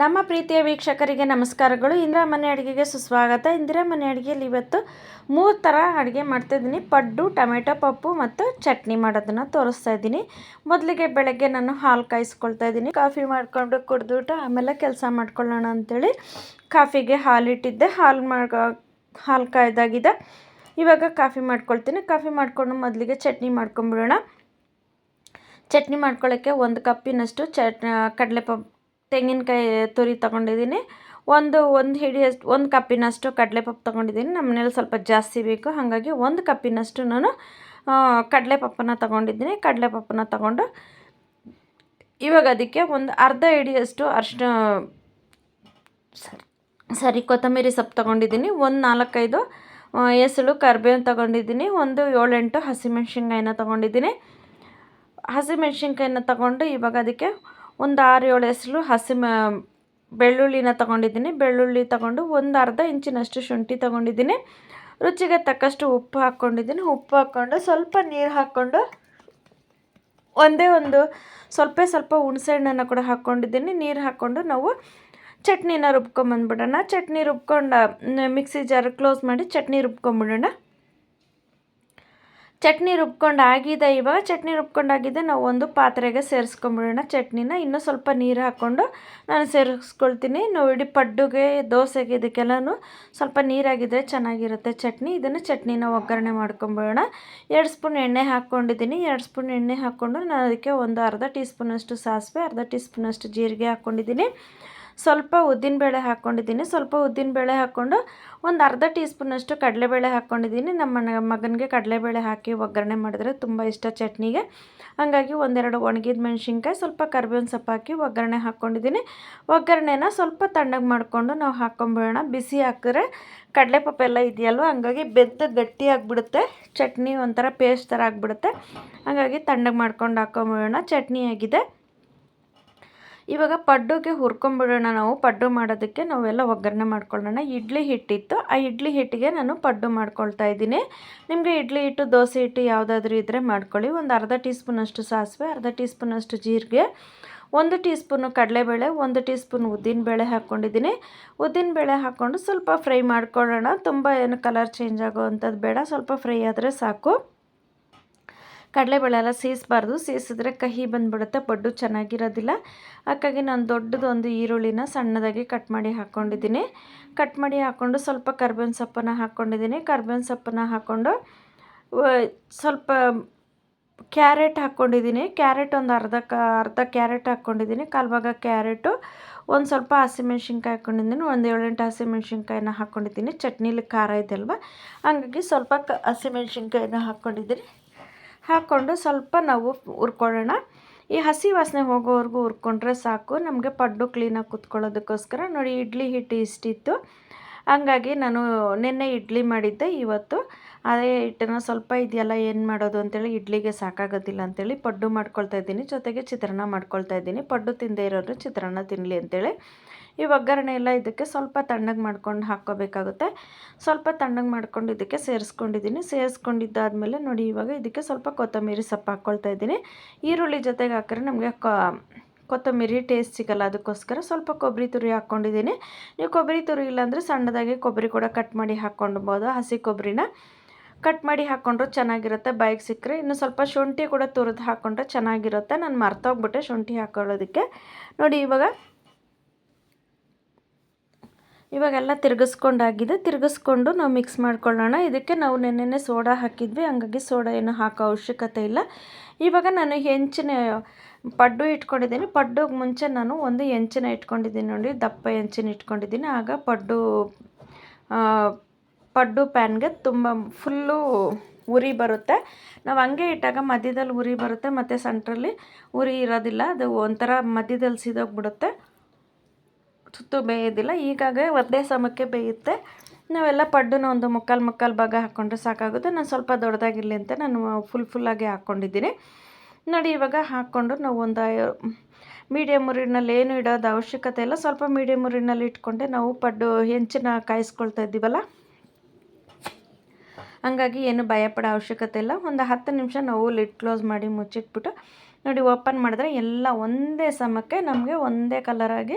ನಮ್ಮ ಪ್ರೀತಿಯ ವೀಕ್ಷಕರಿಗೆ ನಮಸ್ಕಾರಗಳು. ಇಂದಿರಾ ಮನೆ ಅಡುಗೆಗೆ ಸುಸ್ವಾಗತ. ಇಂದಿರಾ ಮನೆ ಅಡುಗೆಯಲ್ಲಿ ಇವತ್ತು ಮೂರು ಥರ ಅಡುಗೆ ಮಾಡ್ತಾಯಿದ್ದೀನಿ ಪಡ್ಡು, ಟೊಮೆಟೊ, ಪಪ್ಪು ಮತ್ತು ಚಟ್ನಿ ಮಾಡೋದನ್ನು ತೋರಿಸ್ತಾ ಇದ್ದೀನಿ. ಮೊದಲಿಗೆ ಬೆಳಗ್ಗೆ ನಾನು ಹಾಲು ಕಾಯಿಸ್ಕೊಳ್ತಾ ಇದ್ದೀನಿ. ಕಾಫಿ ಮಾಡಿಕೊಂಡು ಕುಡಿದ್ಬಿಟ್ಟು ಆಮೇಲೆ ಕೆಲಸ ಮಾಡ್ಕೊಳ್ಳೋಣ ಅಂಥೇಳಿ ಕಾಫಿಗೆ ಹಾಲಿಟ್ಟಿದ್ದೆ. ಹಾಲು ಮಾ ಹಾಲು ಕಾಯ್ದಾಗಿದೆ. ಇವಾಗ ಕಾಫಿ ಮಾಡ್ಕೊಳ್ತೀನಿ. ಕಾಫಿ ಮಾಡಿಕೊಂಡು ಮೊದಲಿಗೆ ಚಟ್ನಿ ಮಾಡ್ಕೊಂಬಿಡೋಣ. ಚಟ್ನಿ ಮಾಡ್ಕೊಳ್ಳೋಕ್ಕೆ ಒಂದು ಕಪ್ಪಿನಷ್ಟು ಚಟ್ ಕಡಲೆಪಪ್ಪು ತೆಂಗಿನಕಾಯಿ ತುರಿ ತೊಗೊಂಡಿದ್ದೀನಿ. ಒಂದು ಒಂದು ಹಿಡಿಯಷ್ಟು ಒಂದು ಕಪ್ಪಿನಷ್ಟು ಕಡಲೆಪಪ್ಪು ತೊಗೊಂಡಿದ್ದೀನಿ. ನಮ್ಮ ಮನೇಲಿ ಸ್ವಲ್ಪ ಜಾಸ್ತಿ ಬೇಕು. ಹಾಗಾಗಿ ಒಂದು ಕಪ್ಪಿನಷ್ಟು ನಾನು ಕಡಲೆಪಪ್ಪನ್ನ ತೊಗೊಂಡಿದ್ದೀನಿ. ಕಡಲೆಪಪ್ಪನ್ನ ತೊಗೊಂಡು ಇವಾಗ ಅದಕ್ಕೆ ಒಂದು ಅರ್ಧ ಹಿಡಿಯಷ್ಟು ಅರ್ಶಿನ ಸರಿ ಸರಿ, ಕೊತ್ತಂಬರಿ ಸೊಪ್ಪು ತೊಗೊಂಡಿದ್ದೀನಿ. ಒಂದು ನಾಲ್ಕೈದು ಎಸಳು ಕರ್ಬೇವು ತೊಗೊಂಡಿದ್ದೀನಿ. ಒಂದು ಏಳೆಂಟು ಹಸಿಮೆಣ್ಸಿನ್ಕಾಯಿನ ತೊಗೊಂಡಿದ್ದೀನಿ. ಹಸಿಮೆಣ್ಸಿನ್ಕಾಯಿನ ತೊಗೊಂಡು ಇವಾಗ ಅದಕ್ಕೆ ಒಂದು ಆರು ಏಳು ಹೆಸರು ಹಸಿ ಮ ಬೆಳ್ಳುಳ್ಳಿನ ತೊಗೊಂಡಿದ್ದೀನಿ. ಬೆಳ್ಳುಳ್ಳಿ ತೊಗೊಂಡು ಒಂದು ಅರ್ಧ ಇಂಚಿನಷ್ಟು ಶುಂಠಿ ತೊಗೊಂಡಿದ್ದೀನಿ. ರುಚಿಗೆ ತಕ್ಕಷ್ಟು ಉಪ್ಪು ಹಾಕ್ಕೊಂಡಿದ್ದೀನಿ. ಉಪ್ಪು ಹಾಕ್ಕೊಂಡು ಸ್ವಲ್ಪ ನೀರು ಹಾಕ್ಕೊಂಡು ಒಂದೇ ಒಂದು ಸ್ವಲ್ಪ ಸ್ವಲ್ಪ ಹುಣಸೆಹಣ್ಣನ್ನು ಕೂಡ ಹಾಕ್ಕೊಂಡಿದ್ದೀನಿ. ನೀರು ಹಾಕ್ಕೊಂಡು ನಾವು ಚಟ್ನಿನ ರುಬ್ಕೊಂಬಂದ್ಬಿಡೋಣ. ಚಟ್ನಿ ರುಬ್ಕೊಂಡು ಮಿಕ್ಸಿ ಜಾರ್ ಕ್ಲೋಸ್ ಮಾಡಿ ಚಟ್ನಿ ರುಬ್ಕೊಂಬಿಡೋಣ. ಚಟ್ನಿ ರುಬ್ಕೊಂಡು ಆಗಿದೆ ಇವಾಗ ಚಟ್ನಿ ರುಬ್ಕೊಂಡಾಗಿದೆ ನಾವು ಒಂದು ಪಾತ್ರೆಗೆ ಸೇರಿಸ್ಕೊಂಬಿಡೋಣ ಚಟ್ನಿನ. ಇನ್ನೂ ಸ್ವಲ್ಪ ನೀರು ಹಾಕ್ಕೊಂಡು ನಾನು ಸೇರಿಸ್ಕೊಳ್ತೀನಿ. ನೋಡಿ ಪಡ್ಡುಗೆ, ದೋಸೆಗೆ ಇದಕ್ಕೆಲ್ಲನೂ ಸ್ವಲ್ಪ ನೀರಾಗಿದ್ದರೆ ಚೆನ್ನಾಗಿರುತ್ತೆ ಚಟ್ನಿ. ಇದನ್ನು ಚಟ್ನಿನ ಒಗ್ಗರಣೆ ಮಾಡ್ಕೊಂಬಿಡೋಣ. ಎರಡು ಸ್ಪೂನ್ ಎಣ್ಣೆ ಹಾಕ್ಕೊಂಡಿದ್ದೀನಿ ಎರಡು ಸ್ಪೂನ್ ಎಣ್ಣೆ ಹಾಕ್ಕೊಂಡು ನಾನು ಅದಕ್ಕೆ ಒಂದು ಅರ್ಧ ಟೀ ಸ್ಪೂನಷ್ಟು ಸಾಸಿವೆ, ಅರ್ಧ ಟೀ ಸ್ಪೂನಷ್ಟು ಜೀರಿಗೆ ಹಾಕ್ಕೊಂಡಿದ್ದೀನಿ ಸ್ವಲ್ಪ ಉದ್ದಿನಬೇಳೆ ಹಾಕ್ಕೊಂಡಿದ್ದೀನಿ. ಸ್ವಲ್ಪ ಉದ್ದಿನಬೇಳೆ ಹಾಕ್ಕೊಂಡು ಒಂದು ಅರ್ಧ ಟೀ ಸ್ಪೂನಷ್ಟು ಕಡಲೆಬೇಳೆ ಹಾಕ್ಕೊಂಡಿದ್ದೀನಿ. ನಮ್ಮ ಮಗನಿಗೆ ಕಡಲೆಬೇಳೆ ಹಾಕಿ ಒಗ್ಗರಣೆ ಮಾಡಿದ್ರೆ ತುಂಬ ಇಷ್ಟ ಚಟ್ನಿಗೆ. ಹಾಗಾಗಿ ಒಂದೆರಡು ಒಣಗಿದ ಮೆಣಸಿನ್ಕಾಯಿ, ಸ್ವಲ್ಪ ಕರ್ಬೇವಿನ ಸೊಪ್ಪು ಹಾಕಿ ಒಗ್ಗರಣೆ ಹಾಕ್ಕೊಂಡಿದ್ದೀನಿ. ಒಗ್ಗರಣೆನ ಸ್ವಲ್ಪ ತಣ್ಣಗೆ ಮಾಡಿಕೊಂಡು ನಾವು ಹಾಕ್ಕೊಂಬಿಡೋಣ ಬಿಸಿ ಹಾಕಿದ್ರೆ ಕಡಲೆಪಪ್ಪು ಎಲ್ಲ ಇದೆಯಲ್ವ? ಹಂಗಾಗಿ ಬೆದ್ದು ಗಟ್ಟಿ ಆಗಿಬಿಡುತ್ತೆ. ಚಟ್ನಿ ಒಂಥರ ಪೇಸ್ಟ್ ಥರ ಆಗಿಬಿಡುತ್ತೆ. ಹಾಗಾಗಿ ತಣ್ಣಗೆ ಮಾಡ್ಕೊಂಡು ಹಾಕ್ಕೊಂಬಿಡೋಣ ಚಟ್ನಿ ಆಗಿದೆ. ಇವಾಗ ಪಡ್ಡುಗೆ ಹುರ್ಕೊಂಬಿಡೋಣ ನಾವು, ಪಡ್ಡು ಮಾಡೋದಕ್ಕೆ ನಾವೆಲ್ಲ ಒಗ್ಗರಣೆ ಮಾಡ್ಕೊಳ್ಳೋಣ. ಇಡ್ಲಿ ಹಿಟ್ಟಿತ್ತು, ಆ ಇಡ್ಲಿ ಹಿಟ್ಟಿಗೆ ನಾನು ಪಡ್ಡು ಮಾಡ್ಕೊಳ್ತಾ ಇದ್ದೀನಿ. ನಿಮಗೆ ಇಡ್ಲಿ ಹಿಟ್ಟು, ದೋಸೆ ಹಿಟ್ಟು ಯಾವುದಾದ್ರೂ ಇದ್ದರೆ ಮಾಡ್ಕೊಳ್ಳಿ. ಒಂದು ಅರ್ಧ ಟೀ ಸ್ಪೂನಷ್ಟು ಸಾಸಿವೆ, ಅರ್ಧ ಟೀ ಸ್ಪೂನಷ್ಟು ಜೀರಿಗೆ, ಒಂದು ಟೀ ಸ್ಪೂನು ಕಡಲೆಬೇಳೆ, ಒಂದು ಟೀ ಸ್ಪೂನ್ ಉದ್ದಿನಬೇಳೆ ಹಾಕ್ಕೊಂಡಿದ್ದೀನಿ. ಉದ್ದಿನಬೇಳೆ ಹಾಕ್ಕೊಂಡು ಸ್ವಲ್ಪ ಫ್ರೈ ಮಾಡ್ಕೊಳ್ಳೋಣ. ತುಂಬ ಏನು ಕಲರ್ ಚೇಂಜ್ ಆಗೋ ಅಂಥದ್ದು ಬೇಡ. ಸ್ವಲ್ಪ ಫ್ರೈ ಆದರೆ ಸಾಕು. ಕಡಲೆಬೇಳೆ ಎಲ್ಲ ಸೀಸಬಾರ್ದು, ಸೀಸಿದ್ರೆ ಕಹಿ ಬಂದುಬಿಡುತ್ತೆ, ಬಡ್ಡು ಚೆನ್ನಾಗಿರೋದಿಲ್ಲ. ಹಾಗಾಗಿ ನಾನು ದೊಡ್ಡದು ಒಂದು ಈರುಳ್ಳಿನ ಸಣ್ಣದಾಗಿ ಕಟ್ ಮಾಡಿ ಹಾಕ್ಕೊಂಡಿದ್ದೀನಿ ಕಟ್ ಮಾಡಿ ಹಾಕ್ಕೊಂಡು ಸ್ವಲ್ಪ ಕರ್ಬೇವಿನ ಸೊಪ್ಪನ್ನು ಹಾಕ್ಕೊಂಡಿದ್ದೀನಿ ಕರ್ಬೇವಿನ ಸೊಪ್ಪನ್ನು ಹಾಕ್ಕೊಂಡು ಸ್ವಲ್ಪ ಕ್ಯಾರೆಟ್ ಹಾಕ್ಕೊಂಡಿದ್ದೀನಿ ಕ್ಯಾರೆಟ್ ಒಂದು ಅರ್ಧ ಕ, ಅರ್ಧ ಕ್ಯಾರೆಟ್ ಹಾಕ್ಕೊಂಡಿದ್ದೀನಿ ಕಾಲು ಭಾಗ ಕ್ಯಾರೆಟು, ಒಂದು ಸ್ವಲ್ಪ ಹಸಿಮೆಣ್ಸಿನ್ಕಾಯಿ ಹಾಕ್ಕೊಂಡಿದ್ದೀನಿ ಒಂದು ಏಳೆಂಟು ಹಸಿಮೆಣ್ಸಿನ್ಕಾಯಿನ ಹಾಕ್ಕೊಂಡಿದ್ದೀನಿ ಚಟ್ನಿಲಿ ಖಾರ ಇದೆ ಅಲ್ವಾ ಹಂಗಾಗಿ ಸ್ವಲ್ಪ ಕ ಹಸಿಮೆಣ್ಸಿನ್ಕಾಯಿನ ಹಾಕ್ಕೊಂಡಿದ್ದೀನಿ ಹಾಕ್ಕೊಂಡು ಸ್ವಲ್ಪ ನಾವು ಹುರ್ಕೊಳ್ಳೋಣ. ಈ ಹಸಿ ವಾಸನೆ ಹೋಗೋವರೆಗೂ ಹುರ್ಕೊಂಡ್ರೆ ಸಾಕು. ನಮಗೆ ಪಡ್ಡು ಕ್ಲೀನಾಗಿ ಕುತ್ಕೊಳ್ಳೋದಕ್ಕೋಸ್ಕರ ನೋಡಿ ಇಡ್ಲಿ ಹಿಟ್ಟು ಇಷ್ಟಿತ್ತು. ಹಂಗಾಗಿ ನಾನು ನಿನ್ನೆ ಇಡ್ಲಿ ಮಾಡಿದ್ದೆ ಇವತ್ತು. ಅದೇ ಹಿಟ್ಟನ್ನು ಸ್ವಲ್ಪ ಇದೆಯಲ್ಲ, ಏನು ಮಾಡೋದು ಅಂತೇಳಿ ಇಡ್ಲಿಗೆ ಸಾಕಾಗೋದಿಲ್ಲ ಅಂತೇಳಿ ಪಡ್ಡು ಮಾಡ್ಕೊಳ್ತಾ ಇದ್ದೀನಿ. ಜೊತೆಗೆ ಚಿತ್ರಾನ್ನ ಮಾಡ್ಕೊಳ್ತಾ ಇದ್ದೀನಿ. ಪಡ್ಡು ತಿಂದೇ ಇರೋರು ಚಿತ್ರಾನ್ನ ತಿನ್ನಲಿ ಅಂತೇಳಿ. ಈ ಒಗ್ಗರಣೆ ಎಲ್ಲ ಇದಕ್ಕೆ ಸ್ವಲ್ಪ ತಣ್ಣಗೆ ಮಾಡ್ಕೊಂಡು ಹಾಕ್ಕೋಬೇಕಾಗುತ್ತೆ. ಸ್ವಲ್ಪ ತಣ್ಣಗೆ ಮಾಡ್ಕೊಂಡು ಇದಕ್ಕೆ ಸೇರಿಸ್ಕೊಂಡಿದ್ದೀನಿ. ಸೇರಿಸ್ಕೊಂಡಿದ್ದಾದಮೇಲೆ ನೋಡಿ ಇವಾಗ ಇದಕ್ಕೆ ಸ್ವಲ್ಪ ಕೊತ್ತಂಬರಿ ಸೊಪ್ಪು ಹಾಕ್ಕೊಳ್ತಾ ಇದ್ದೀನಿ. ಈರುಳ್ಳಿ ಜೊತೆಗೆ ಹಾಕಿದ್ರೆ ನಮಗೆ ಕೊತ್ತಂಬರಿ ಟೇಸ್ಟ್ ಸಿಗಲ್ಲ. ಅದಕ್ಕೋಸ್ಕರ ಸ್ವಲ್ಪ ಕೊಬ್ಬರಿ ತುರಿ ಹಾಕ್ಕೊಂಡಿದ್ದೀನಿ. ನೀವು ಕೊಬ್ಬರಿ ತುರಿ ಇಲ್ಲಾಂದರೆ ಸಣ್ಣದಾಗಿ ಕೊಬ್ಬರಿ ಕೂಡ ಕಟ್ ಮಾಡಿ ಹಾಕ್ಕೊಳ್ಬೋದು. ಹಸಿ ಕೊಬ್ಬರಿನ ಕಟ್ ಮಾಡಿ ಹಾಕ್ಕೊಂಡ್ರು ಚೆನ್ನಾಗಿರುತ್ತೆ. ಬಾಯಿಗೆ ಸಿಕ್ಕರೆ ಇನ್ನು ಸ್ವಲ್ಪ ಶುಂಠಿ ಕೂಡ ತುರಿದು ಹಾಕ್ಕೊಂಡ್ರೆ ಚೆನ್ನಾಗಿರುತ್ತೆ. ನಾನು ಮರ್ತೋಗ್ಬಿಟ್ಟೆ ಶುಂಠಿ ಹಾಕ್ಕೊಳ್ಳೋದಕ್ಕೆ ನೋಡಿ ಇವಾಗ ಇವಾಗೆಲ್ಲ ತಿರುಗಿಸ್ಕೊಂಡಾಗಿದೆ. ತಿರುಗಿಸ್ಕೊಂಡು ನಾವು ಮಿಕ್ಸ್ ಮಾಡ್ಕೊಳ್ಳೋಣ. ಇದಕ್ಕೆ ನಾವು ನೆನ್ನೆ ಸೋಡಾ ಹಾಕಿದ್ವಿ. ಹಂಗಾಗಿ ಸೋಡಾ ಏನು ಹಾಕೋ ಅವಶ್ಯಕತೆ ಇಲ್ಲ. ಇವಾಗ ನಾನು ಹೆಂಚಿನ ಪಡ್ಡು ಇಟ್ಕೊಂಡಿದ್ದೀನಿ. ಪಡ್ಡುಗೆ ಮುಂಚೆ ನಾನು ಒಂದು ಹೆಂಚಿನ ಇಟ್ಕೊಂಡಿದ್ದೀನಿ ನೋಡಿ. ದಪ್ಪ ಹೆಂಚಿನ ಇಟ್ಕೊಂಡಿದ್ದೀನಿ. ಆಗ ಪಡ್ಡು ಪಡ್ಡು ಪ್ಯಾನ್ಗೆ ತುಂಬ ಫುಲ್ಲು ಉರಿ ಬರುತ್ತೆ. ನಾವು ಹಂಗೆ ಇಟ್ಟಾಗ ಮಧ್ಯದಲ್ಲಿ ಉರಿ ಬರುತ್ತೆ. ಮತ್ತು ಸೆಂಟ್ರಲ್ಲಿ ಉರಿ ಇರೋದಿಲ್ಲ. ಅದು ಒಂಥರ ಮಧ್ಯದಲ್ಲಿ ಸಿದೋಗ್ಬಿಡುತ್ತೆ. ಸುತ್ತು ಬೇಯೋದಿಲ್ಲ. ಹೀಗಾಗಿ ಒಂದೇ ಸಮಕ್ಕೆ ಬೇಯುತ್ತೆ. ನಾವೆಲ್ಲ ಪಡ್ಡುನ ಒಂದು ಮುಕ್ಕಾಲು ಮುಕ್ಕಾಲು ಭಾಗ ಹಾಕ್ಕೊಂಡ್ರೆ ಸಾಕಾಗುತ್ತೆ. ನಾನು ಸ್ವಲ್ಪ ದೊಡ್ಡದಾಗಿರಲಿ ಅಂತ ನಾನು ಫುಲ್ ಫುಲ್ಲಾಗಿ ಹಾಕ್ಕೊಂಡಿದ್ದೀನಿ ನೋಡಿ, ಇವಾಗ ಹಾಕ್ಕೊಂಡು ನಾವು ಒಂದು ಮೀಡಿಯಮ್ ಉರಿನಲ್ಲಿ ಏನು ಇಡೋದು ಅವಶ್ಯಕತೆ ಇಲ್ಲ. ಸ್ವಲ್ಪ ಮೀಡಿಯಮ್ ಉರಿನಲ್ಲಿ ಇಟ್ಕೊಂಡೆ ನಾವು ಪಡ್ಡು ಹೆಂಚಿನ ಕಾಯಿಸ್ಕೊಳ್ತಾ ಇದ್ದೀವಲ್ಲ? ಹಂಗಾಗಿ ಏನು ಭಯಪಡೋ ಅವಶ್ಯಕತೆ ಇಲ್ಲ. ಒಂದು ಹತ್ತು ನಿಮಿಷ ನಾವು ಲಿಡ್ ಕ್ಲೋಸ್ ಮಾಡಿ ಮುಚ್ಚಿಟ್ಬಿಟ್ಟು ನೋಡಿ, ಓಪನ್ ಮಾಡಿದ್ರೆ ಎಲ್ಲ ಒಂದೇ ಸಮಕ್ಕೆ ನಮಗೆ ಒಂದೇ ಕಲರಾಗಿ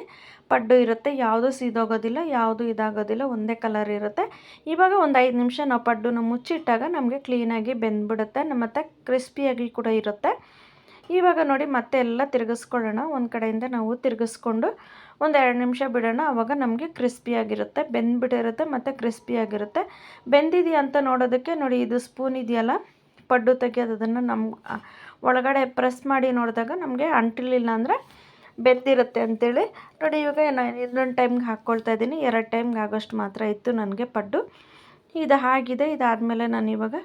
ಪಡ್ಡು ಇರುತ್ತೆ. ಯಾವುದು ಸೀದೋಗೋದಿಲ್ಲ, ಯಾವುದು ಇದಾಗೋದಿಲ್ಲ, ಒಂದೇ ಕಲರ್ ಇರುತ್ತೆ. ಇವಾಗ ಒಂದು ಐದು ನಿಮಿಷ ನಾವು ಪಡ್ಡುನ ಮುಚ್ಚಿಟ್ಟಾಗ ನಮಗೆ ಕ್ಲೀನಾಗಿ ಬೆಂದ್ಬಿಡುತ್ತೆ. ಮತ್ತು ಕ್ರಿಸ್ಪಿಯಾಗಿ ಕೂಡ ಇರುತ್ತೆ. ಇವಾಗ ನೋಡಿ, ಮತ್ತೆ ಎಲ್ಲ ತಿರುಗಿಸ್ಕೊಳ್ಳೋಣ. ಒಂದು ಕಡೆಯಿಂದ ನಾವು ತಿರುಗಿಸ್ಕೊಂಡು ಒಂದು ಎರಡು ನಿಮಿಷ ಬಿಡೋಣ. ಆವಾಗ ನಮಗೆ ಕ್ರಿಸ್ಪಿಯಾಗಿರುತ್ತೆ ಬೆಂದ್ಬಿಟ್ಟಿರುತ್ತೆ, ಮತ್ತು ಕ್ರಿಸ್ಪಿಯಾಗಿರುತ್ತೆ ಬೆಂದಿದೆಯಾ ಅಂತ ನೋಡೋದಕ್ಕೆ ನೋಡಿ, ಇದು ಸ್ಪೂನ್ ಇದೆಯಲ್ಲ? ಪಡ್ಡು ತೆಗಿಯೋದನ್ನು ನಮ್ಮ ಒಳಗಡೆ ಪ್ರೆಸ್ ಮಾಡಿ ನೋಡಿದಾಗ ನಮಗೆ ಅಂಟಿಲಿಲ್ಲ ಅಂದರೆ ಬೆಂದಿರುತ್ತೆ ಅಂತೇಳಿ. ನೋಡಿ, ಇವಾಗ ನಾನು ಇನ್ನೊಂದು ಟೈಮ್ಗೆ ಹಾಕ್ಕೊಳ್ತಾ ಇದ್ದೀನಿ. ಎರಡು ಟೈಮ್ಗೆ ಆಗೋಷ್ಟು ಮಾತ್ರ ಇತ್ತು ನನಗೆ ಪಡ್ಡು. ಇದು ಆಗಿದೆ. ಇದಾದಮೇಲೆ ನಾನು ಇವಾಗ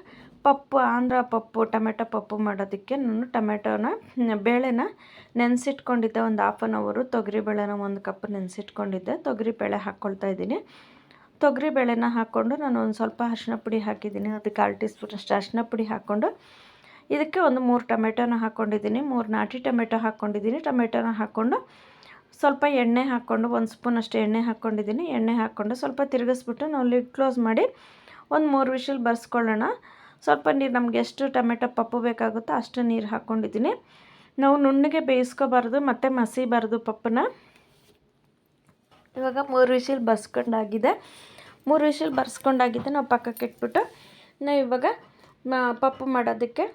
ಪಪ್ಪು, ಆಂಧ್ರ ಪಪ್ಪು, ಟೊಮೆಟೊ ಪಪ್ಪು ಮಾಡೋದಕ್ಕೆ ನಾನು ಟೊಮೆಟೊನ, ಬೇಳೆನ ನೆನೆಸಿಟ್ಕೊಂಡಿದ್ದೆ. ಒಂದು ಹಾಫ್ ಆನ್ ಅವರು ತೊಗರಿಬೇಳೆನ ಒಂದು ಕಪ್ ನೆನೆಸಿಟ್ಕೊಂಡಿದ್ದೆ. ತೊಗರಿಬೇಳೆ ಹಾಕ್ಕೊಳ್ತಾ ಇದ್ದೀನಿ. ತೊಗರಿಬೇಳೆನ ಹಾಕ್ಕೊಂಡು ನಾನು ಒಂದು ಸ್ವಲ್ಪ ಅರಿಶಿನ ಪುಡಿ ಹಾಕಿದ್ದೀನಿ. ಅದಕ್ಕೆ ಕಾಲು ಟೀ ಸ್ಪೂನಷ್ಟು ಅರಿಶಿನ ಪುಡಿ ಹಾಕ್ಕೊಂಡು ಇದಕ್ಕೆ ಒಂದು ಮೂರು ಟೊಮೆಟೊನ ಹಾಕ್ಕೊಂಡಿದ್ದೀನಿ. ಮೂರು ನಾಟಿ ಟೊಮೆಟೊ ಹಾಕ್ಕೊಂಡಿದ್ದೀನಿ. ಟೊಮೆಟೊನ ಹಾಕ್ಕೊಂಡು ಸ್ವಲ್ಪ ಎಣ್ಣೆ ಹಾಕ್ಕೊಂಡು ಒಂದು ಸ್ಪೂನ್ ಅಷ್ಟು ಎಣ್ಣೆ ಹಾಕ್ಕೊಂಡಿದ್ದೀನಿ. ಎಣ್ಣೆ ಹಾಕ್ಕೊಂಡು ಸ್ವಲ್ಪ ತಿರುಗಿಸ್ಬಿಟ್ಟು ನಾವು ಲಿಡ್ ಕ್ಲೋಸ್ ಮಾಡಿ ಒಂದು ಮೂರು ವಿಷಲ್ ಬರ್ಸ್ಕೊಳ್ಳೋಣ. ಸ್ವಲ್ಪ ನೀರು ನಮ್ಗೆ ಎಷ್ಟು ಟೊಮೆಟೊ ಪಪ್ಪು ಬೇಕಾಗುತ್ತೋ ಅಷ್ಟು ನೀರು ಹಾಕ್ಕೊಂಡಿದ್ದೀನಿ. ನಾವು ನುಣ್ಣಗೆ ಬೇಯಿಸ್ಕೋಬಾರ್ದು, ಮತ್ತು ಮಸಿಬಾರ್ದು ಪಪ್ಪನ್ನ. ಇವಾಗ ಮೂರು ವಿಷಲ್ ಬರ್ಸ್ಕೊಂಡಾಗಿದೆ. ಮೂರು ವಿಷಲ್ ಬರ್ಸ್ಕೊಂಡಾಗಿದೆ, ನಾವು ಪಕ್ಕಕ್ಕೆ ಇಟ್ಬಿಟ್ಟು, ನಾವು ಇವಾಗ ಪಪ್ಪು ಮಾಡೋದಕ್ಕೆ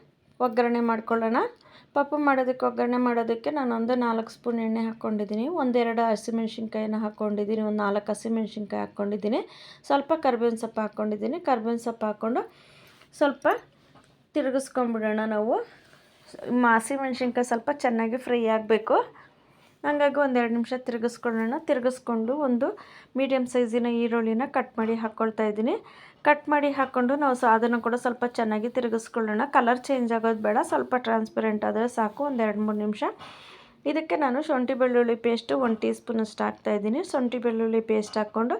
ಒಗ್ಗರಣೆ ಮಾಡ್ಕೊಳ್ಳೋಣ. ಪಪ್ಪ ಮಾಡೋದಕ್ಕೆ ಒಗ್ಗರಣೆ ಮಾಡೋದಕ್ಕೆ ನಾನು ಒಂದು ನಾಲ್ಕು ಸ್ಪೂನ್ ಎಣ್ಣೆ ಹಾಕ್ಕೊಂಡಿದ್ದೀನಿ. ಒಂದೆರಡು ಹಸಿಮೆಣ್ಸಿನ್ಕಾಯಿನ ಹಾಕ್ಕೊಂಡಿದ್ದೀನಿ. ಒಂದು ನಾಲ್ಕು ಹಸಿಮೆಣ್ಸಿನ್ಕಾಯಿ ಹಾಕ್ಕೊಂಡಿದ್ದೀನಿ. ಸ್ವಲ್ಪ ಕರ್ಬೇವಿನ ಸೊಪ್ಪು ಹಾಕ್ಕೊಂಡಿದ್ದೀನಿ. ಕರ್ಬೇವಿನ ಸೊಪ್ಪು ಹಾಕ್ಕೊಂಡು ಸ್ವಲ್ಪ ತಿರುಗಿಸ್ಕೊಂಬಿಡೋಣ ನಾವು. ಹಸಿಮೆಣ್ಸಿನ್ಕಾಯಿ ಸ್ವಲ್ಪ ಚೆನ್ನಾಗಿ ಫ್ರೈ ಆಗಬೇಕು. ಹಾಗಾಗಿ ಒಂದೆರಡು ನಿಮಿಷ ತಿರುಗಿಸ್ಕೊಳ್ಳೋಣ. ತಿರುಗಿಸ್ಕೊಂಡು ಒಂದು ಮೀಡಿಯಮ್ ಸೈಜಿನ ಈರುಳ್ಳಿನ ಕಟ್ ಮಾಡಿ ಹಾಕ್ಕೊಳ್ತಾ ಇದ್ದೀನಿ. ಕಟ್ ಮಾಡಿ ಹಾಕ್ಕೊಂಡು ನಾವು ಅದನ್ನು ಕೂಡ ಸ್ವಲ್ಪ ಚೆನ್ನಾಗಿ ತಿರುಗಿಸ್ಕೊಳ್ಳೋಣ. ಕಲರ್ ಚೇಂಜ್ ಆಗೋದು ಬೇಡ, ಸ್ವಲ್ಪ ಟ್ರಾನ್ಸ್ಪರೆಂಟ್ ಆದರೆ ಸಾಕು, ಒಂದು ಎರಡು ಮೂರು ನಿಮಿಷ. ಇದಕ್ಕೆ ನಾನು ಶುಂಠಿ ಬೆಳ್ಳುಳ್ಳಿ ಪೇಸ್ಟು ಒಂದು ಟೀ ಸ್ಪೂನಷ್ಟು ಹಾಕ್ತಾಯಿದ್ದೀನಿ ಶುಂಠಿ ಬೆಳ್ಳುಳ್ಳಿ ಪೇಸ್ಟ್ ಹಾಕ್ಕೊಂಡು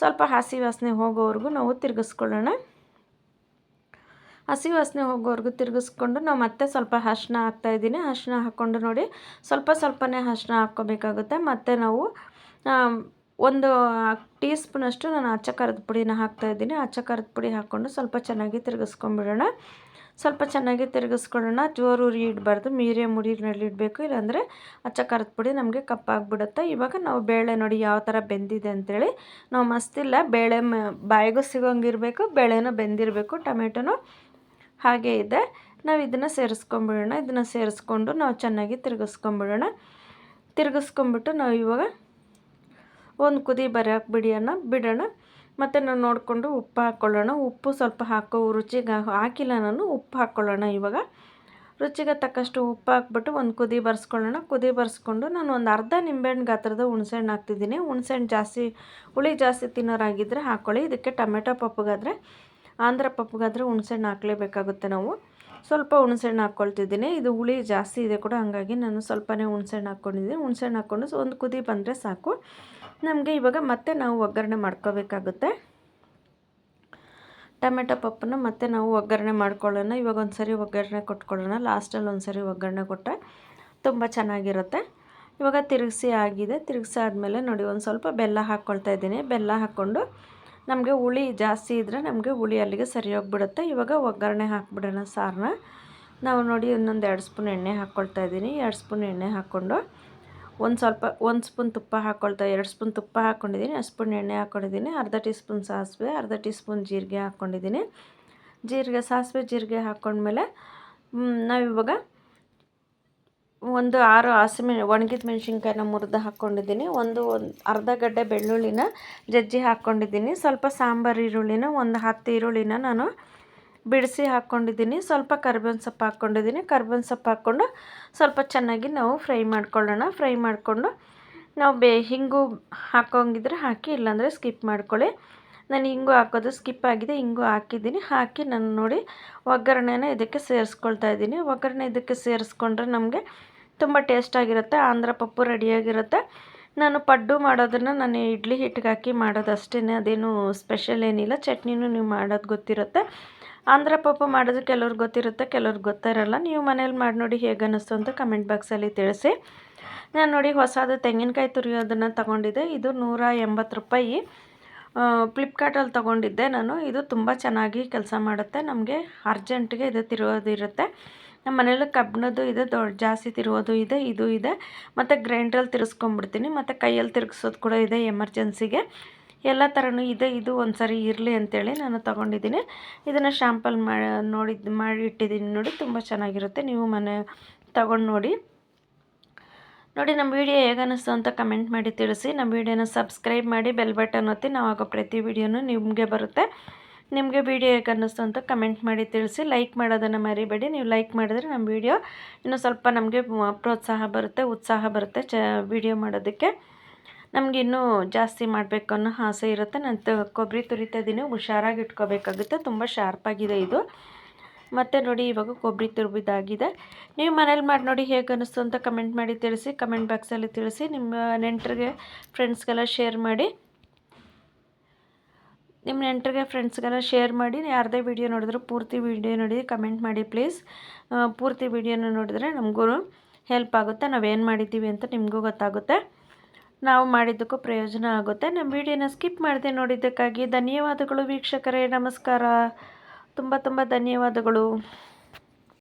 ಸ್ವಲ್ಪ ಹಸಿ ವಾಸನೆ ಹೋಗೋವರೆಗೂ ನಾವು ತಿರುಗಿಸ್ಕೊಳ್ಳೋಣ. ಹಸಿ ವಾಸನೆ ಹೋಗೋವರೆಗೂ ತಿರುಗಿಸ್ಕೊಂಡು ನಾವು ಮತ್ತೆ ಸ್ವಲ್ಪ ಹರ್ಶಣ ಹಾಕ್ತಾ ಇದ್ದೀನಿ. ಅರ್ಶಿನ ಹಾಕ್ಕೊಂಡು ನೋಡಿ, ಸ್ವಲ್ಪ ಸ್ವಲ್ಪನೇ ಅರ್ಶಿನ ಹಾಕ್ಕೋಬೇಕಾಗುತ್ತೆ. ಮತ್ತು ನಾವು ಒಂದು ಟೀ ಸ್ಪೂನಷ್ಟು ನಾನು ಅಚ್ಚ ಖಾರದ ಪುಡಿನ ಹಾಕ್ತಾಯಿದ್ದೀನಿ ಅಚ್ಚ ಖಾರದ ಪುಡಿ ಹಾಕ್ಕೊಂಡು ಸ್ವಲ್ಪ ಚೆನ್ನಾಗಿ ತಿರುಗಿಸ್ಕೊಂಬಿಡೋಣ. ಸ್ವಲ್ಪ ಚೆನ್ನಾಗಿ ತಿರುಗಿಸ್ಕೊಳ್ಳೋಣ. ಜೋರು ಉರಿ ಇಡಬಾರ್ದು. ಮೀರೆ ಉರಿನಲ್ಲಿ ಇಡಬೇಕು. ಇಲ್ಲಾಂದರೆ ಅಚ್ಚ ಕರದ ಪುಡಿ ನಮಗೆ ಕಪ್ಪಾಗ್ಬಿಡುತ್ತೆ. ಇವಾಗ ನಾವು ಬೇಳೆ ನೋಡಿ ಯಾವ ಥರ ಬೆಂದಿದೆ ಅಂಥೇಳಿ ನಾವು ಮಸ್ತಿಲ್ಲ ಬೇಳೆ ಬಾಯಿಗೂ ಸಿಗೋಂಗಿರಬೇಕು. ಬೇಳೆನೂ ಬೆಂದಿರಬೇಕು. ಟೊಮೆಟೊನು ಹಾಗೆ ಇದೆ. ನಾವು ಇದನ್ನು ಸೇರಿಸ್ಕೊಂಬಿಡೋಣ. ಇದನ್ನು ಸೇರಿಸ್ಕೊಂಡು ನಾವು ಚೆನ್ನಾಗಿ ತಿರುಗಿಸ್ಕೊಂಬಿಡೋಣ. ತಿರುಗಿಸ್ಕೊಂಬಿಟ್ಟು ನಾವು ಇವಾಗ ಒಂದು ಕುದಿ ಬರೋಕೆ ಬಿಡಿಯೋಣ ಬಿಡೋಣ. ಮತ್ತು ನಾವು ನೋಡಿಕೊಂಡು ಉಪ್ಪು ಹಾಕ್ಕೊಳ್ಳೋಣ ಉಪ್ಪು ಸ್ವಲ್ಪ ಹಾಕೋ ರುಚಿಗೆ ಹಾಕಿಲ್ಲ ನಾನು, ಉಪ್ಪು ಹಾಕ್ಕೊಳ್ಳೋಣ ಇವಾಗ. ರುಚಿಗೆ ತಕ್ಕಷ್ಟು ಉಪ್ಪು ಹಾಕ್ಬಿಟ್ಟು ಒಂದು ಕುದಿ ಬರ್ಸ್ಕೊಳ್ಳೋಣ. ಕುದಿ ಬರ್ಸ್ಕೊಂಡು ನಾನು ಒಂದು ಅರ್ಧ ನಿಂಬೆಹಣ್ಣು ಗಾತ್ರದ ಹುಣ್ಸೆಹಣ್ಣು ಹಾಕ್ತಿದ್ದೀನಿ. ಹುಣ್ಸೆಹಣ್ಣು ಜಾಸ್ತಿ, ಹುಳಿ ಜಾಸ್ತಿ ತಿನ್ನೋರಾಗಿದ್ದರೆ ಹಾಕ್ಕೊಳ್ಳಿ ಇದಕ್ಕೆ ಟೊಮೆಟೊ ಪಪ್ಪುಗಾದರೆ ಆಂಧ್ರ ಪಪ್ಪಗಾದರೆ ಹುಣ್ಸೆಹಣ್ಣು ಹಾಕಲೇಬೇಕಾಗುತ್ತೆ ನಾವು. ಸ್ವಲ್ಪ ಹುಣ್ಸೆಹಣ್ಣು ಹಾಕ್ಕೊಳ್ತಿದ್ದೀನಿ. ಇದು ಹುಳಿ ಜಾಸ್ತಿ ಇದೆ ಕೂಡ, ಹಾಗಾಗಿ ನಾನು ಸ್ವಲ್ಪನೇ ಹುಣ್ಸೆಹಣ್ಣು ಹಾಕ್ಕೊಂಡಿದ್ದೀನಿ. ಹುಣ್ಸೆಹಣ್ಣು ಹಾಕ್ಕೊಂಡು ಒಂದು ಕುದಿ ಬಂದರೆ ಸಾಕು. ನಮಗೆ ಇವಾಗ ಮತ್ತೆ ನಾವು ಒಗ್ಗರಣೆ ಮಾಡ್ಕೋಬೇಕಾಗುತ್ತೆ. ಟೊಮೆಟೊ ಪಪ್ಪನ್ನು ಮತ್ತೆ ನಾವು ಒಗ್ಗರಣೆ ಮಾಡ್ಕೊಳ್ಳೋಣ. ಇವಾಗ ಒಂದು ಸರಿ ಒಗ್ಗರಣೆ ಕೊಟ್ಕೊಳ್ಳೋಣ. ಲಾಸ್ಟಲ್ಲಿ ಒಂದು ಸರಿ ಒಗ್ಗರಣೆ ಕೊಟ್ಟರೆ ತುಂಬ ಚೆನ್ನಾಗಿರುತ್ತೆ. ಇವಾಗ ತಿರುಗಿಸಿ ಆಗಿದೆ. ತಿರುಗಿಸಿ ಆದಮೇಲೆ ನೋಡಿ, ಒಂದು ಸ್ವಲ್ಪ ಬೆಲ್ಲ ಹಾಕ್ಕೊಳ್ತಾ ಇದ್ದೀನಿ. ಬೆಲ್ಲ ಹಾಕ್ಕೊಂಡು ನಮಗೆ ಹುಳಿ ಜಾಸ್ತಿ ಇದ್ದರೆ ನಮಗೆ ಹುಳಿ ಅಲ್ಲಿಗೆ ಸರಿ ಹೋಗ್ಬಿಡುತ್ತೆ ಇವಾಗ ಒಗ್ಗರಣೆ ಹಾಕ್ಬಿಡೋಣ ಸಾರನ್ನ ನಾವು ನೋಡಿ ಇನ್ನೊಂದು ಎರಡು ಸ್ಪೂನ್ ಎಣ್ಣೆ ಹಾಕ್ಕೊಳ್ತಾ ಇದ್ದೀನಿ. ಎರಡು ಸ್ಪೂನ್ ಎಣ್ಣೆ ಹಾಕ್ಕೊಂಡು ಒಂದು ಸ್ವಲ್ಪ ಒಂದು ಸ್ಪೂನ್ ತುಪ್ಪ ಹಾಕ್ಕೊಳ್ತಾ, ಎರಡು ಸ್ಪೂನ್ ತುಪ್ಪ ಹಾಕ್ಕೊಂಡಿದ್ದೀನಿ ಎರಡು ಸ್ಪೂನ್ ಎಣ್ಣೆ ಹಾಕ್ಕೊಂಡಿದ್ದೀನಿ, ಅರ್ಧ ಟೀ ಸ್ಪೂನ್ ಸಾಸಿವೆ, ಅರ್ಧ ಟೀ ಸ್ಪೂನ್ ಜೀರಿಗೆ ಹಾಕ್ಕೊಂಡಿದ್ದೀನಿ. ಜೀರಿಗೆ ಸಾಸಿವೆ, ಜೀರಿಗೆ ಹಾಕ್ಕೊಂಡ್ಮೇಲೆ ನಾವಿವಾಗ ಒಂದು ಆರು ಹಸಿಮೆ ಒಣಗಿದ ಮೆಣಸಿನ್ಕಾಯಿನ ಮುರಿದು ಹಾಕ್ಕೊಂಡಿದ್ದೀನಿ ಒಂದು ಒಂದು ಅರ್ಧ ಗಡ್ಡೆ ಬೆಳ್ಳುಳ್ಳಿನ ಜಜ್ಜಿ ಹಾಕ್ಕೊಂಡಿದ್ದೀನಿ ಸ್ವಲ್ಪ ಸಾಂಬಾರು ಈರುಳ್ಳಿನ, ಒಂದು ಹತ್ತು ಈರುಳ್ಳಿನ ನಾನು ಬಿಡಿಸಿ ಹಾಕ್ಕೊಂಡಿದ್ದೀನಿ ಸ್ವಲ್ಪ ಕರ್ಬೇವಿನ ಸೊಪ್ಪು ಹಾಕ್ಕೊಂಡಿದ್ದೀನಿ ಕರ್ಬೇವಿನ ಸೊಪ್ಪು ಹಾಕ್ಕೊಂಡು ಸ್ವಲ್ಪ ಚೆನ್ನಾಗಿ ನಾವು ಫ್ರೈ ಮಾಡ್ಕೊಳ್ಳೋಣ. ಫ್ರೈ ಮಾಡಿಕೊಂಡು ನಾವು ಬೇ, ಹಿಂಗು ಹಾಕೋಂಗಿದ್ರೆ ಹಾಕಿ, ಇಲ್ಲಾಂದರೆ ಸ್ಕಿಪ್ ಮಾಡ್ಕೊಳ್ಳಿ. ನಾನು ಹಿಂಗೂ ಹಾಕೋದು ಸ್ಕಿಪ್ ಆಗಿದೆ, ಹಿಂಗೂ ಹಾಕಿದ್ದೀನಿ. ಹಾಕಿ ನಾನು ನೋಡಿ ಒಗ್ಗರಣೆನ ಇದಕ್ಕೆ ಸೇರಿಸ್ಕೊಳ್ತಾ ಇದ್ದೀನಿ. ಒಗ್ಗರಣೆ ಇದಕ್ಕೆ ಸೇರಿಸ್ಕೊಂಡ್ರೆ ನಮಗೆ ತುಂಬ ಟೇಸ್ಟಾಗಿರುತ್ತೆ ಆಂಧ್ರ ಪಪ್ಪು ರೆಡಿಯಾಗಿರುತ್ತೆ ನಾನು ಪಡ್ಡು ಮಾಡೋದನ್ನು ನಾನು ಇಡ್ಲಿ ಹಿಟ್ಟಿಗೆ ಹಾಕಿ ಮಾಡೋದು ಅಷ್ಟೇ ಅದೇನು ಸ್ಪೆಷಲ್ ಏನಿಲ್ಲ. ಚಟ್ನಿನೂ ನೀವು ಮಾಡೋದು ಗೊತ್ತಿರುತ್ತೆ. ಆಂಧ್ರ ಪಪ್ಪು ಮಾಡೋದು ಕೆಲವ್ರಿಗೆ ಗೊತ್ತಿರುತ್ತೆ, ಕೆಲವ್ರಿಗೆ ಗೊತ್ತಿರಲ್ಲ ನೀವು ಮನೇಲಿ ಮಾಡಿ ನೋಡಿ ಹೇಗೆ ಅನ್ನಿಸ್ತು ಅಂತ ಕಮೆಂಟ್ ಬಾಕ್ಸಲ್ಲಿ ತಿಳಿಸಿ. ನಾನು ನೋಡಿ ಹೊಸದು ತೆಂಗಿನಕಾಯಿ ತುರಿಯೋದನ್ನು ತೊಗೊಂಡಿದ್ದೆ. ಇದು ನೂರ ಎಂಬತ್ತು ರೂಪಾಯಿ. ಫ್ಲಿಪ್ಕಾರ್ಟಲ್ಲಿ ತೊಗೊಂಡಿದ್ದೆ ನಾನು. ಇದು ತುಂಬ ಚೆನ್ನಾಗಿ ಕೆಲಸ ಮಾಡುತ್ತೆ. ನಮಗೆ ಅರ್ಜೆಂಟ್ಗೆ ಇದು ತಿರುಗೋದಿರುತ್ತೆ. ನಮ್ಮ ಮನೇಲಿ ಕಬ್ಬಿಣದ್ದು ಇದೆ ದೊಡ್ಡ ಜಾಸ್ತಿ ತಿರುವುದು ಇದೆ, ಇದು ಇದೆ. ಮತ್ತು ಗ್ರೈಂಡ್ರಲ್ಲಿ ತಿರ್ಗಿಸ್ಕೊಂಬಿಡ್ತೀನಿ ಮತ್ತು ಕೈಯಲ್ಲಿ ತಿರುಗಿಸೋದು ಕೂಡ ಇದೆ ಎಮರ್ಜೆನ್ಸಿಗೆ. ಎಲ್ಲ ಥರನೂ ಇದೆ. ಇದು ಒಂದು ಸರಿ ಇರಲಿ ಅಂತೇಳಿ ನಾನು ತೊಗೊಂಡಿದ್ದೀನಿ. ಇದನ್ನು ಶ್ಯಾಂಪಲ್ ಮಾಡಿ ನೋಡಿದ್ದು ಮಾಡಿ ಇಟ್ಟಿದ್ದೀನಿ ನೋಡಿ. ತುಂಬ ಚೆನ್ನಾಗಿರುತ್ತೆ. ನೀವು ಮನೆ ತಗೊಂಡು ನೋಡಿ. ನೋಡಿ, ನಮ್ಮ ವಿಡಿಯೋ ಹೇಗೆ ಅನ್ನಿಸ್ತು ಅಂತ ಕಮೆಂಟ್ ಮಾಡಿ ತಿಳಿಸಿ. ನಮ್ಮ ವಿಡಿಯೋನ ಸಬ್ಸ್ಕ್ರೈಬ್ ಮಾಡಿ ಬೆಲ್ ಬಟನ್ ಒತ್ತಿ. ನಾವು ಆಗೋ ಪ್ರತಿ ವಿಡಿಯೋನು ನಿಮಗೆ ಬರುತ್ತೆ. ನಿಮಗೆ ವಿಡಿಯೋ ಹೇಗೆ ಅನ್ನಿಸ್ತು ಅಂತ ಕಮೆಂಟ್ ಮಾಡಿ ತಿಳಿಸಿ. ಲೈಕ್ ಮಾಡೋದನ್ನು ಮರಿಬೇಡಿ. ನೀವು ಲೈಕ್ ಮಾಡಿದ್ರೆ ನಮ್ಮ ವಿಡಿಯೋ ಇನ್ನೂ ಸ್ವಲ್ಪ ನಮಗೆ ಪ್ರೋತ್ಸಾಹ ಬರುತ್ತೆ, ಉತ್ಸಾಹ ಬರುತ್ತೆ ಚ, ವಿಡಿಯೋ ಮಾಡೋದಕ್ಕೆ. ನಮಗೆ ಇನ್ನೂ ಜಾಸ್ತಿ ಮಾಡಬೇಕು ಅನ್ನೋ ಆಸೆ ಇರುತ್ತೆ. ನಾನು ಕೊಬ್ಬರಿ ತುರಿತಾ ಇದ್ದೀನಿ ಹುಷಾರಾಗಿ ಇಟ್ಕೋಬೇಕಾಗುತ್ತೆ. ತುಂಬ ಶಾರ್ಪಾಗಿದೆ ಇದು. ಮತ್ತು ನೋಡಿ ಇವಾಗ ಕೊಬ್ಬರಿ ತುರುಬಿದ್ದಾಗಿದೆ ನೀವು ಮನೇಲಿ ಮಾಡಿ ನೋಡಿ ಹೇಗೆ ಅನ್ನಿಸ್ತು ಅಂತ ಕಮೆಂಟ್ ಮಾಡಿ ತಿಳಿಸಿ, ಕಮೆಂಟ್ ಬಾಕ್ಸಲ್ಲಿ ತಿಳಿಸಿ, ನಿಮ್ಮ ನೆಂಟರಿಗೆ, ಫ್ರೆಂಡ್ಸ್ಗೆಲ್ಲ ಶೇರ್ ಮಾಡಿ. ನಿಮ್ಮ ನೆಂಟರಿಗೆ, ಫ್ರೆಂಡ್ಸ್ಗೆಲ್ಲ ಶೇರ್ ಮಾಡಿ. ಯಾರದೇ ವಿಡಿಯೋ ನೋಡಿದ್ರು ಪೂರ್ತಿ ವಿಡಿಯೋ ನೋಡಿ, ಕಮೆಂಟ್ ಮಾಡಿ ಪ್ಲೀಸ್. ಪೂರ್ತಿ ವಿಡಿಯೋನ ನೋಡಿದ್ರೆ ನಮಗೂ ಹೆಲ್ಪ್ ಆಗುತ್ತೆ. ನಾವೇನು ಮಾಡಿದ್ದೀವಿ ಅಂತ ನಿಮಗೂ ಗೊತ್ತಾಗುತ್ತೆ. ನಾವು ಮಾಡಿದ್ದಕ್ಕೂ ಪ್ರಯೋಜನ ಆಗುತ್ತೆ. ನಮ್ಮ ವಿಡಿಯೋನ ಸ್ಕಿಪ್ ಮಾಡದೆ ನೋಡಿದ್ದಕ್ಕಾಗಿ ಧನ್ಯವಾದಗಳು ವೀಕ್ಷಕರೇ. ನಮಸ್ಕಾರ. ತುಂಬ ತುಂಬ ಧನ್ಯವಾದಗಳು.